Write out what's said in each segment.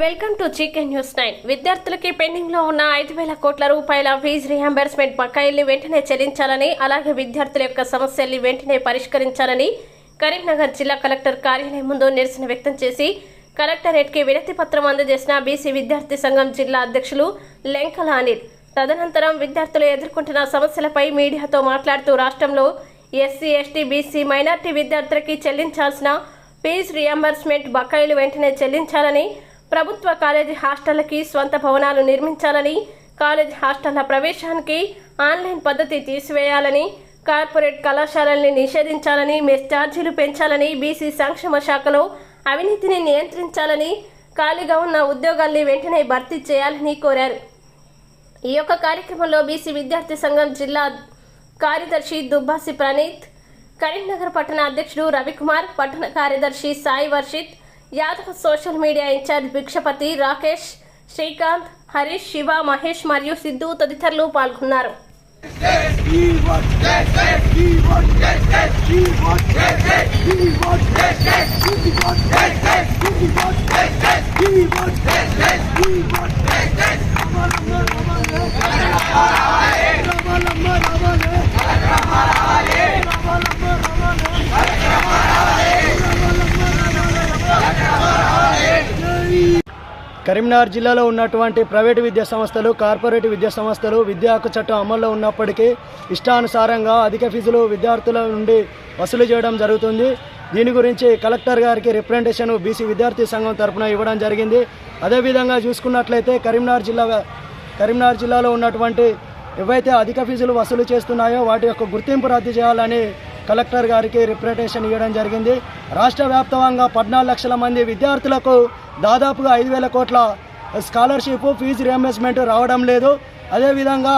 Welcome to chicken news nine. విద్యార్థులకి పెండింగ్లో ఉన్న ఐదు వేల కోట్ల రూపాయల ఫీజు రియంబర్స్మెంట్ బకాయిల్ని వెంటనే చెల్లించాలని అలాగే విద్యార్థుల యొక్క సమస్యల్ని వెంటనే పరిష్కరించాలని కరీంనగర్ జిల్లా కలెక్టర్ కార్యాలయం ముందు నిరసన వ్యక్తం చేసి కలెక్టరేట్కి వినతి పత్రం అందజేసిన బీసీ విద్యార్థి సంఘం జిల్లా అధ్యక్షులు లెంకల అనిల్. తదనంతరం విద్యార్థులు ఎదుర్కొంటున్న సమస్యలపై మీడియాతో మాట్లాడుతూ రాష్ట్రంలో ఎస్సీ ఎస్టీ బీసీ మైనార్టీ విద్యార్థులకి చెల్లించాల్సిన ఫీజు రియంబర్స్మెంట్ బకాయిలు వెంటనే చెల్లించాలని ప్రభుత్వ కాలేజీ హాస్టళ్ళకి స్వంత భవనాలు నిర్మించాలని కాలేజ్ హాస్టళ్ళ ప్రవేశానికి ఆన్లైన్ పద్ధతి తీసివేయాలని కార్పొరేట్ కళాశాలల్ని నిషేధించాలని మెస్ ఛార్జీలు పెంచాలని బీసీ సంక్షేమ శాఖలో అవినీతిని నియంత్రించాలని ఖాళీగా ఉన్న ఉద్యోగాల్ని వెంటనే భర్తీ చేయాలని కోరారు. ఈ యొక్క కార్యక్రమంలో బీసీ విద్యార్థి సంఘం జిల్లా కార్యదర్శి దుబ్బాసి ప్రణీత్ కరీంనగర్ పట్టణ అధ్యక్షుడు రవికుమార్ పట్టణ కార్యదర్శి Sai Varshith Yadav social media incharge Bhikshapathi Rakesh Srikanth Harish Shiva Mahesh మరియు సిద్ధు తదితరులు పాల్గొన్నారు కరీంనగర్ జిల్లాలో ఉన్నటువంటి ప్రైవేటు విద్యా సంస్థలు కార్పొరేట్ విద్యా సంస్థలు విద్యా హక్కు చట్టం అమల్లో ఉన్నప్పటికీ ఇష్టానుసారంగా అధిక ఫీజులు విద్యార్థుల నుండి వసూలు చేయడం జరుగుతుంది. దీని గురించి కలెక్టర్ గారికి రిప్రజెంటేషన్ బీసీ విద్యార్థి సంఘం తరపున ఇవ్వడం జరిగింది. అదేవిధంగా చూసుకున్నట్లయితే కరీంనగర్ జిల్లా కరీంనగర్ జిల్లాలో ఉన్నటువంటి ఏవైతే అధిక ఫీజులు వసూలు చేస్తున్నాయో వాటి యొక్క గుర్తింపు రద్దు చేయాలని కలెక్టర్ గారికి రిప్రజెంటేషన్ ఇవ్వడం జరిగింది. రాష్ట్ర వ్యాప్తంగా పద్నాలుగు లక్షల మంది విద్యార్థులకు దాదాపుగా ఐదు వేల కోట్ల స్కాలర్షిప్ ఫీజు రియంబర్స్మెంట్ రావడం లేదు. అదేవిధంగా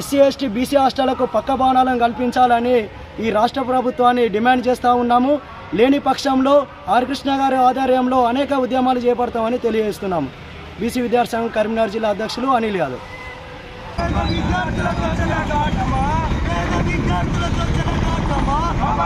ఎస్సీ ఎస్టీ బీసీ హాస్టళ్ళకు పక్క భవనాలను కల్పించాలని ఈ రాష్ట్ర ప్రభుత్వాన్ని డిమాండ్ చేస్తూ ఉన్నాము. లేని పక్షంలో ఆర్ కృష్ణ గారి ఆధ్వర్యంలో అనేక ఉద్యమాలు చేపడతామని తెలియజేస్తున్నాము. బీసీ విద్యార్థి సంఘం కరీంనగర్ జిల్లా అధ్యక్షులు అనిల్ యాదవ్.